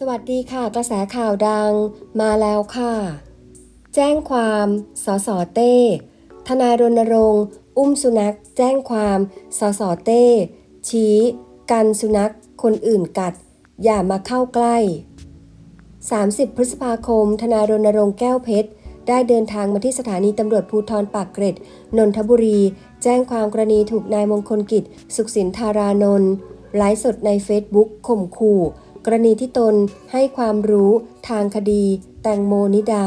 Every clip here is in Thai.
สวัสดีค่ะ กระแสข่าวดังมาแล้วค่ะ แจ้งความสสเต้ ทนายรณรงค์ อุ้มสุนัข แจ้งความสสเต้ ชี้ กันสุนัขคนอื่นกัด อย่ามาเข้าใกล้ 30 พฤษภาคม ทนายรณรงค์แก้วเพชร ได้เดินทางมาที่สถานีตำรวจภูทรปากเกร็ด นนทบุรี แจ้งความกรณีถูกนายมงคลกิจ สุขสินธารานนท์ไลฟ์สดในเฟซบุ๊กข่มขู่ กรณีที่ตนให้ความรู้ทางคดี แตงโมนิดา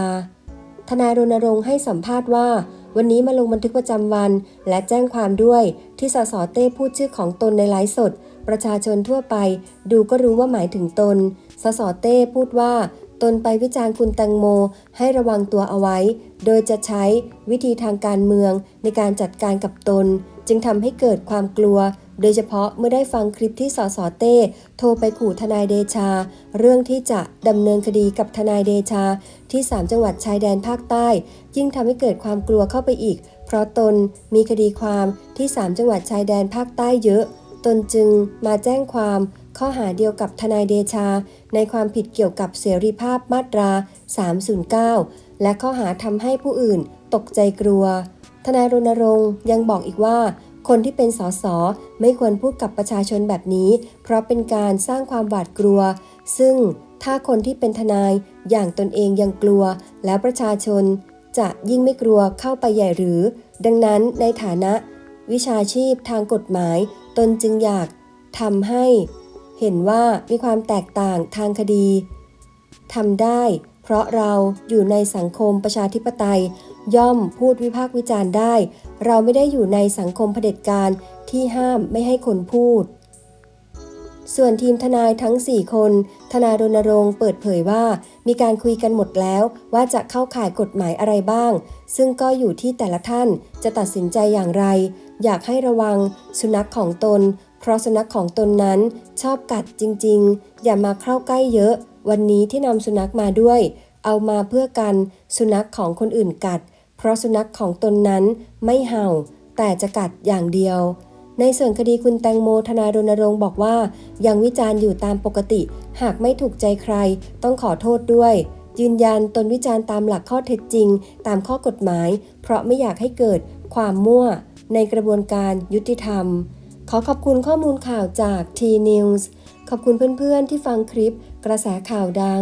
ทนายรณรงค์ให้สัมภาษณ์ว่า วันนี้มาลงบันทึกประจำวัน และแจ้งความด้วยที่สสเต้พูดชื่อของตนในไลฟ์สด ประชาชนทั่วไป ดูก็รู้ว่าหมายถึงตน สสเต้พูดว่าตนไปวิจารณ์คุณแตงโมให้ระวังตัวเอาไว้ โดยจะใช้วิธีทางการเมืองในการจัดการกับตน จึงทำให้เกิดความกลัว โดยเฉพาะเมื่อได้ฟังคลิปที่สสเต้โทรไปขู่ทนายเดชา เรื่องที่จะดำเนินคดีกับทนายเดชา ที่ 3 จังหวัดชายแดนภาคใต้ ยิ่งทำให้เกิดความกลัวเข้าไปอีก เพราะตนมีคดีความที่ 3 จังหวัดชายแดนภาคใต้เยอะ ตนจึงมาแจ้งความข้อหาเดียวกับทนายเดชา ในความผิดเกี่ยวกับเสรีภาพมาตรา 309 และข้อหาทำให้ผู้อื่นตกใจกลัว ทนายรณรงค์ยังบอกอีกว่า คนที่เป็นสสไม่ควรพูดกับประชาชนแบบนี้ เพราะเป็นการสร้างความหวาดกลัว ซึ่งถ้าคนที่เป็นทนายอย่างตนเองยังกลัว แล้วประชาชนจะยิ่งไม่กลัวเข้าไปใหญ่หรือ ดังนั้นในฐานะ วิชาชีพทางกฎหมาย ตนจึงอยากทำให้ เห็นว่ามีความแตกต่างทางคดีทำได้ เพราะเราอยู่ในสังคมประชาธิปไตย ย่อมพูดวิพากษ์วิจารณ์ได้ เราไม่ได้อยู่ในสังคมเผด็จการที่ห้ามไม่ให้คนพูด ส่วนทีมทนายทั้ง 4 คน ทนายรณรงค์เปิดเผยว่า มีการคุยกันหมดแล้วว่าจะเข้าข่ายกฎหมายอะไรบ้าง ซึ่งก็อยู่ที่แต่ละท่านจะตัดสินใจอย่างไร อยากให้ระวัง สุนัขของตน เพราะสุนัขของตนนั้นชอบกัดจริง ๆ อย่ามาเข้าใกล้เยอะวันนี้ที่นำสุนัขมาด้วย เอามาเพื่อกันสุนัขของคนอื่นกัด เพราะสุนัขของตนนั้นไม่เห่า แต่จะกัดอย่างเดียว ในส่วนคดีคุณแตงโมทนารณรงค์บอกว่า ยังวิจารณ์อยู่ตามปกติ หากไม่ถูกใจใคร ต้องขอโทษด้วย ยืนยันตนวิจารณ์ตามหลักข้อเท็จจริง ตามข้อกฎหมาย เพราะไม่อยากให้เกิดความมั่ว ในกระบวนการยุติธรรม ขอขอบคุณข้อมูลข่าวจาก T-News ขอบคุณเพื่อนๆที่ฟังคลิปกระแสข่าวดัง